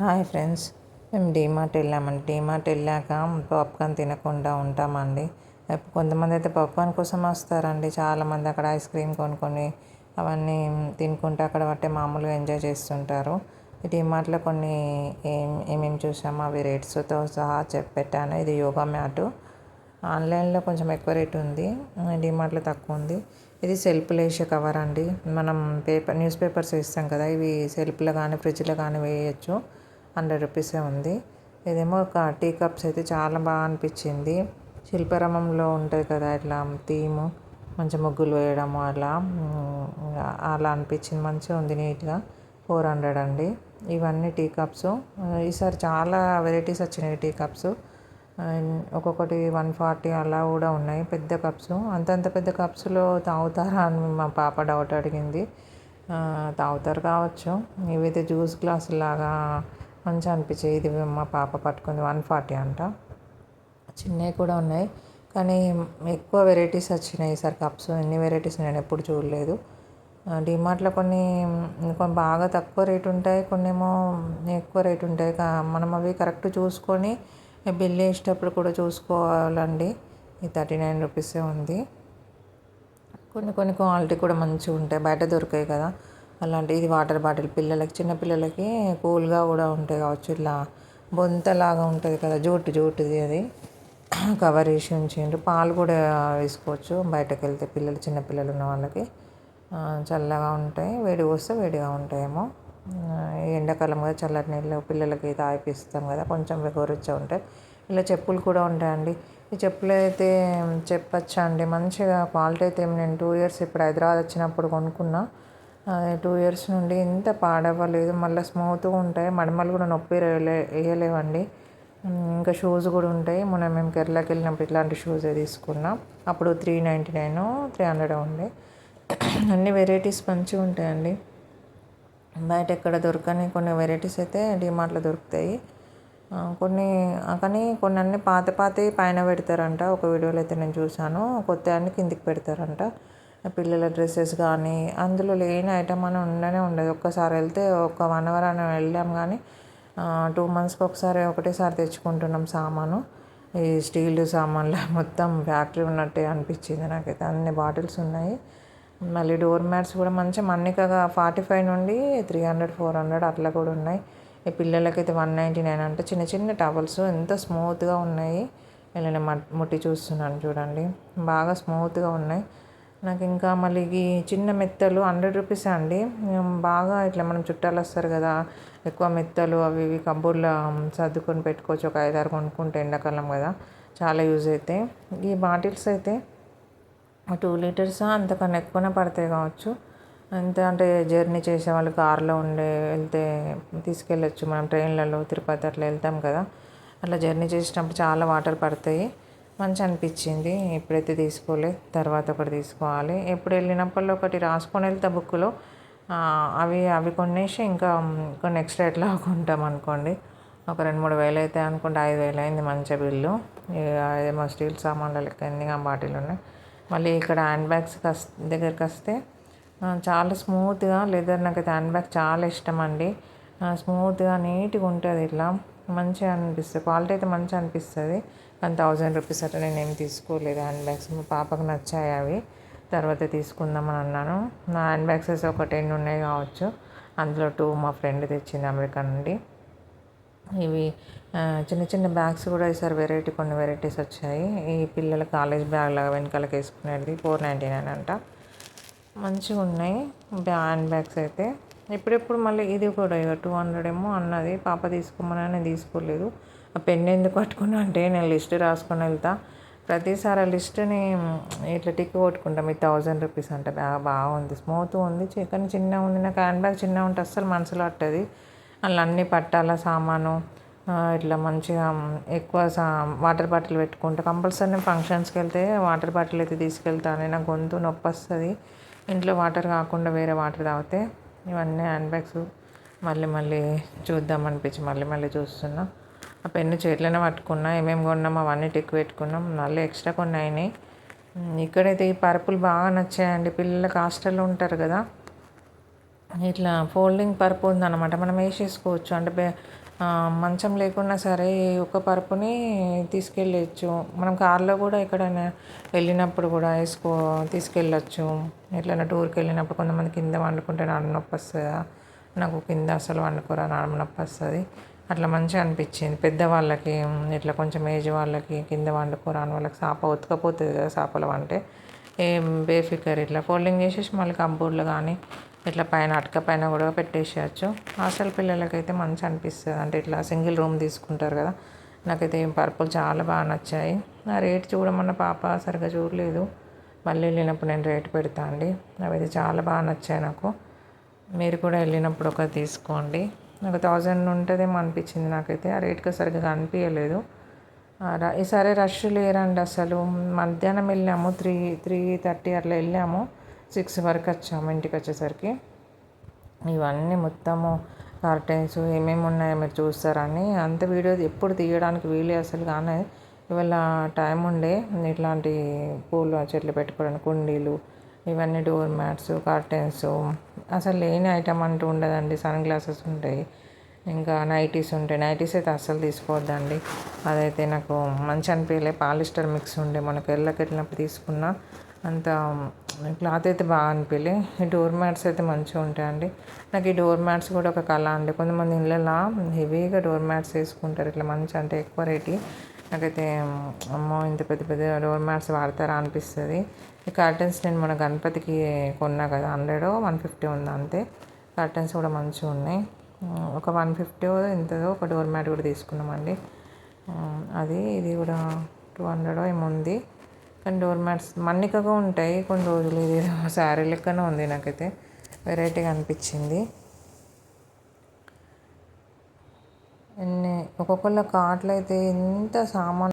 Hi friends మేము డీమార్ట్ వెళ్ళామండి. డీమార్ట్ వెళ్ళాక పాప్కార్న్ తినకుండా ఉంటామండి. కొంతమంది అయితే పాప్కార్న్ కోసం వస్తారండి. చాలామంది అక్కడ ఐస్ క్రీమ్ కొనుక్కొని అవన్నీ తినుకుంటూ అక్కడ పట్టే మామూలుగా ఎంజాయ్ చేస్తుంటారు. డీమార్ట్లో కొన్ని ఏం ఏమేమి చూసామో అవి రేట్స్తో సహా చెప్పెట్టాను. ఇది యోగా మ్యాటు. ఆన్లైన్లో కొంచెం ఎక్కువ రేట్ ఉంది. డిమార్ట్లో తక్కువ ఉంది. ఇది సెల్ఫ్లో వేసే కవర్ అండి. మనం పేపర్ న్యూస్ పేపర్స్ వేస్తాం కదా ఇవి సెల్ఫ్లో కానీ ఫ్రిడ్జ్లో కానీ వేయచ్చు. హండ్రెడ్ రూపీసే ఉంది. ఇదేమో ఒక టీ కప్స్ అయితే చాలా బాగా అనిపించింది. శిల్పారామంలో ఉంటుంది కదా ఇట్లా థీము మంచి ముగ్గులు వేయడము అలా అలా అనిపించింది. మంచిగా ఉంది నీట్గా. ఫోర్ హండ్రెడ్ అండి. ఇవన్నీ టీ కప్స్. ఈసారి చాలా వెరైటీస్ వచ్చినాయి టీ కప్స్. ఒక్కొక్కటి వన్ ఫార్టీ అలా కూడా ఉన్నాయి. పెద్ద కప్స్. అంతంత పెద్ద కప్స్లో తాగుతారా అని మా పాప డౌట్ అడిగింది. తాగుతారు కావచ్చు. ఇవైతే జ్యూస్ గ్లాస్ లాగా మంచిగా అనిపించాయి. ఇది మా పాప పట్టుకుంది వన్ ఫార్టీ అంట. చిన్నవి కూడా ఉన్నాయి. కానీ ఎక్కువ వెరైటీస్ వచ్చినాయి ఈసారి కప్స్. ఎన్ని వెరైటీస్ నేను ఎప్పుడు చూడలేదు. డిమార్ట్లో కొన్ని కొన్ని బాగా తక్కువ రేట్ ఉంటాయి కొన్ని ఏమో ఎక్కువ రేట్ ఉంటాయి. మనం అవి కరెక్ట్ చూసుకొని బిల్ వేసేటప్పుడు కూడా చూసుకోవాలండి. ఈ థర్టీ నైన్ రూపీసే ఉంది. కొన్ని కొన్ని క్వాలిటీ కూడా మంచిగా ఉంటాయి. బయట దొరికాయి కదా. అలాంటి ఇది వాటర్ బాటిల్ పిల్లలకి చిన్నపిల్లలకి కూల్గా కూడా ఉంటాయి కావచ్చు. ఇట్లా బొంతలాగా ఉంటుంది కదా జూటు జూటుది అది. కవర్ వేసి ఉంచిండ్రు. పాలు కూడా వేసుకోవచ్చు బయటకు వెళ్తే పిల్లలు చిన్నపిల్లలు ఉన్న వాళ్ళకి. చల్లగా ఉంటాయి. వేడి పోస్తే వేడిగా ఉంటాయేమో. ఎండాకాలం కదా చల్లటి నీళ్ళు పిల్లలకి తాగిపిస్తాం కదా కొంచెం గోరుచ్చగా ఉంటాయి. ఇలా చెప్పులు కూడా ఉంటాయండి. ఈ చెప్పులు అయితే చెప్పచ్చా అండి? మంచిగా క్వాలిటీ అయితే నేను టూ ఇయర్స్ ఇప్పుడు హైదరాబాద్ వచ్చినప్పుడు కొనుక్కున్నా. టూ ఇయర్స్ నుండి ఇంత పాడవ్వలేదు. మళ్ళీ స్మూత్గా ఉంటాయి. మడమలు కూడా నొప్పి వేయలేవండి. ఇంకా షూస్ కూడా ఉంటాయి. మొన్న మేము కేరళకి వెళ్ళినప్పుడు ఇట్లాంటి షూసే తీసుకున్నాం. అప్పుడు three ninety nine three hundred ఉండే. అన్ని వెరైటీస్ మంచిగా ఉంటాయండి. బయట ఎక్కడ దొరకని కొన్ని వెరైటీస్ అయితే డిమార్ట్లో దొరుకుతాయి. కొన్ని కానీ కొన్ని అన్ని పాత పాతవి పైన పెడతారంట. ఒక వీడియోలో అయితే నేను చూశాను. కొత్త అన్ని కిందికి పెడతారంట. పిల్లల డ్రెస్సెస్ కానీ అందులో లేని ఐటమ్ అని ఉండనే ఉండదు. ఒక్కసారి వెళ్తే ఒక వన్ అవర్ అని వెళ్ళాం కానీ టూ మంత్స్కి ఒకసారి ఒకటేసారి తెచ్చుకుంటున్నాం సామాను. ఈ స్టీల్ సామాన్లు మొత్తం ఫ్యాక్టరీ ఉన్నట్టే అనిపించింది నాకైతే. అన్ని బాటిల్స్ ఉన్నాయి. మళ్ళీ డోర్ మ్యాట్స్ కూడా మంచి మన్నికగా ఫార్టీ ఫైవ్ నుండి త్రీ హండ్రెడ్ ఫోర్ హండ్రెడ్ అట్లా కూడా ఉన్నాయి. ఈ పిల్లలకైతే వన్ నైంటీ నైన్ అంటే చిన్న చిన్న టవల్స్ ఎంత స్మూత్గా ఉన్నాయి. నేను ముట్టి చూస్తున్నాను చూడండి. బాగా స్మూత్గా ఉన్నాయి. నాకు ఇంకా మళ్ళీ ఈ చిన్న మెత్తలు హండ్రెడ్ రూపీస్ అండి. బాగా ఇట్లా మనం చుట్టాలు వస్తారు కదా ఎక్కువ మెత్తలు అవి ఇవి కబోర్డ్లో సర్దుకొని పెట్టుకోవచ్చు ఒక ఐదారు కొనుక్కుంటే ఎండాకాలం కదా చాలా యూజ్ అవుతాయి ఈ బాటిల్స్ అయితే టూ లీటర్స్ అంతకన్నా ఎక్కువనే పడతాయి కావచ్చు. ఎంత అంటే జర్నీ చేసే వాళ్ళు కారులో ఉండే వెళ్తే తీసుకెళ్ళచ్చు. మనం ట్రైన్లలో తిరుపతి అట్లా వెళ్తాం కదా అట్లా జర్నీ చేసేటప్పుడు చాలా వాటర్ పడతాయి. మంచి అనిపించింది. ఇప్పుడైతే తీసుకోలే తర్వాత ఒకటి తీసుకోవాలి. ఎప్పుడు వెళ్ళినప్పుడు ఒకటి రాసుకొని వెళ్తా బుక్లో అవి అవి కొనేసి ఇంకా కొన్ని ఎక్స్ట్రా ఎట్లా కొంటాం అనుకోండి. ఒక రెండు మూడు వేలు అయితే అనుకుంటే. ఐదు వేలు అయింది మంచి బిల్లు. ఏమో స్టీల్ సామాన్లు లెక్క ఎన్ని బాటిల్ ఉన్నాయి. మళ్ళీ ఇక్కడ హ్యాండ్ బ్యాగ్స్ దగ్గరికి వస్తే చాలా స్మూత్గా లెదర్ నాకైతే హ్యాండ్ బ్యాగ్ చాలా ఇష్టం అండి. స్మూత్గా నీట్గా ఉంటుంది ఇట్లా మంచిగా అనిపిస్తుంది. క్వాలిటీ అయితే మంచిగా అనిపిస్తుంది. కానీ థౌజండ్ రూపీస్ అట్లా నేను ఏం తీసుకోలేదు. హ్యాండ్ బ్యాగ్స్ మా పాపకు నచ్చాయి అవి. తర్వాత తీసుకుందామని అన్నాను. నా హ్యాండ్ బ్యాగ్స్ ఒక టెన్ ఉన్నాయి కావచ్చు. అందులో టూ మా ఫ్రెండ్ తెచ్చింది అమెరికా నుండి. ఇవి చిన్న చిన్న బ్యాగ్స్ కూడా ఈసారి వెరైటీ కొన్ని వెరైటీస్ వచ్చాయి. ఈ పిల్లల కాలేజ్ బ్యాగ్ లాగా వెనకాలకి వేసుకునేది ఫోర్ నైంటీ నైన్ అంట. మంచిగా ఉన్నాయి. హ్యాండ్ బ్యాగ్స్ అయితే. ఇప్పుడెప్పుడు మళ్ళీ ఇది కూడా ఇక టూ హండ్రెడ్ ఏమో అన్నది పాప తీసుకోమని నేను తీసుకోలేదు. ఆ పెన్ ఎందుకు పట్టుకున్నా అంటే నేను లిస్ట్ రాసుకొని వెళ్తా. ప్రతిసారి ఆ లిస్ట్ని ఇట్లా టిక్ కొట్టుకుంటాం ఈ థౌజండ్ రూపీస్ అంటే. బాగా బాగుంది స్మూత్ ఉంది. కానీ చిన్నగా ఉంది నాకు హ్యాండ్ బ్యాగ్ చిన్నగా ఉంటే అస్సలు మనసులో పట్టది. అందులో అన్నీ పట్టాల సామాను ఇట్లా మంచిగా ఎక్కువ సా వాటర్ బాటిల్ పెట్టుకుంటా. కంపల్సరీ ఫంక్షన్స్కి వెళ్తే వాటర్ బాటిల్ అయితే తీసుకెళ్తాను. నా గొంతు నొప్పి వస్తుంది. ఇంట్లో వాటర్ కాకుండా వేరే వాటర్ తాగితే ఇవన్నీ హ్యాండ్ బ్యాగ్స్ మళ్ళీ మళ్ళీ చూద్దాం అనిపించి మళ్ళీ మళ్ళీ చూస్తున్నా. ఆ పెన్ను చేతిలోనే పట్టుకున్నా ఏమేమి కొన్నాం అవన్నీ టిక్ పెట్టుకున్నాం. మళ్ళీ ఎక్స్ట్రా కొన్ని అయినాయి. ఇక్కడైతే ఈ పరుపులు బాగా నచ్చాయండి. పిల్లలకి హాస్టల్లో ఉంటారు కదా. ఇట్లా ఫోల్డింగ్ పరుపు ఉందన్నమాట. మనం వేసేసుకోవచ్చు. అంటే మంచం లేకున్నా సరే ఒక పరుపుని తీసుకెళ్ళచ్చు. మనం కార్లో కూడా ఎక్కడైనా వెళ్ళినప్పుడు కూడా వేసుకో తీసుకెళ్ళచ్చు. ఎట్లైనా టూర్కి వెళ్ళినప్పుడు కొంతమంది కింద వండుకుంటే నడుము నొప్పి వస్తుందా? నాకు కింద అసలు వండుకోరా నడుము నొప్పి వస్తుంది. అట్లా మంచిగా అనిపించింది. పెద్దవాళ్ళకి ఇట్లా కొంచెం ఏజ్ వాళ్ళకి కింద వండుకోరాని వాళ్ళకి సాప ఉతకపోతుంది కదా చేపలు అంటే ఏం బేఫికర్ ఇట్లా ఫోల్డింగ్ చేసేసి మళ్ళీ కబోర్డ్లో కానీ ఇట్లా పైన అటక పైన కూడా పెట్టేసేయచ్చు. హాస్టల్ పిల్లలకైతే మంచి అనిపిస్తుంది. అంటే ఇట్లా సింగిల్ రూమ్ తీసుకుంటారు కదా. నాకైతే పర్పుల్ చాలా బాగా నచ్చాయి. నా రేట్ చూడమన్న పాప సరిగ్గా చూడలేదు. మళ్ళీ వెళ్ళినప్పుడు నేను రేట్ పెడతా అండి. అవైతే చాలా బాగా నచ్చాయి నాకు. మీరు కూడా వెళ్ళినప్పుడు ఒక తీసుకోండి. నాకు థౌజండ్ ఉంటుందేమో అనిపించింది నాకైతే. ఆ రేట్కి సరిగ్గా అనిపించలేదు ఈసారి రష్ లేరండి అసలు. మధ్యాహ్నం వెళ్ళాము. త్రీ త్రీ థర్టీ అట్లా వెళ్ళాము. సిక్స్ వరకు వచ్చాము ఇంటికి వచ్చేసరికి. ఇవన్నీ మొత్తము కార్టైన్స్ ఏమేమి ఉన్నాయో మీరు చూస్తారని అంత వీడియో ఎప్పుడు తీయడానికి వీలే అసలు కానీ ఇవాళ టైం ఉండే ఇట్లాంటి పూలు చెట్లు పెట్టుకోవడానికి కుండీలు ఇవన్నీ డోర్ మ్యాట్స్ కార్టెన్స్. అసలు లేని ఐటమ్ అంటూ ఉండదండి సన్ గ్లాసెస్ ఉంటాయి ఇంకా నైటీస్ ఉంటాయి. నైటీస్ అయితే అస్సలు తీసుకోవద్దండి. అదైతే నాకు మంచి అనిపించలే పాలిస్టర్ మిక్స్ ఉండే మనకు ఎల్లకెళ్ళినప్పుడు తీసుకున్న తీసుకున్నా అంత క్లాత్ అయితే బాగా అనిపించలే. ఈ డోర్ మ్యాట్స్ అయితే మంచిగా ఉంటాయండి. నాకు ఈ డోర్ మ్యాట్స్ కూడా ఒక కళ అండి. కొంతమంది ఇళ్ళలా హెవీగా డోర్ మ్యాట్స్ వేసుకుంటారు. ఇట్లా మంచి అంటే ఎక్కువ రేటీ. నాకైతే అమ్మో ఇంత పెద్ద పెద్ద డోర్ మ్యాట్స్ వాడతారా అనిపిస్తుంది. ఈ కర్టన్స్ నేను మన గణపతికి కొన్నా కదా హండ్రెడ్ వన్ ఫిఫ్టీ ఉంది అంతే. కర్టన్స్ కూడా మంచిగా ఉన్నాయి. ఒక వన్ ఫిఫ్టీ ఇంతదో ఒక డోర్ మ్యాట్ కూడా తీసుకున్నామండి. అది ఇది కూడా టూ హండ్రెడ్ ఏముంది కానీ డోర్ మ్యాట్స్ మన్నికగా ఉంటాయి. కొన్ని రోజులు ఇది శారీ లెక్కనే ఉంది నాకైతే. వెరైటీగా అనిపించింది. ఎన్ని ఒక్కొక్కళ్ళ కార్ట్లు అయితే ఎంత సామాన్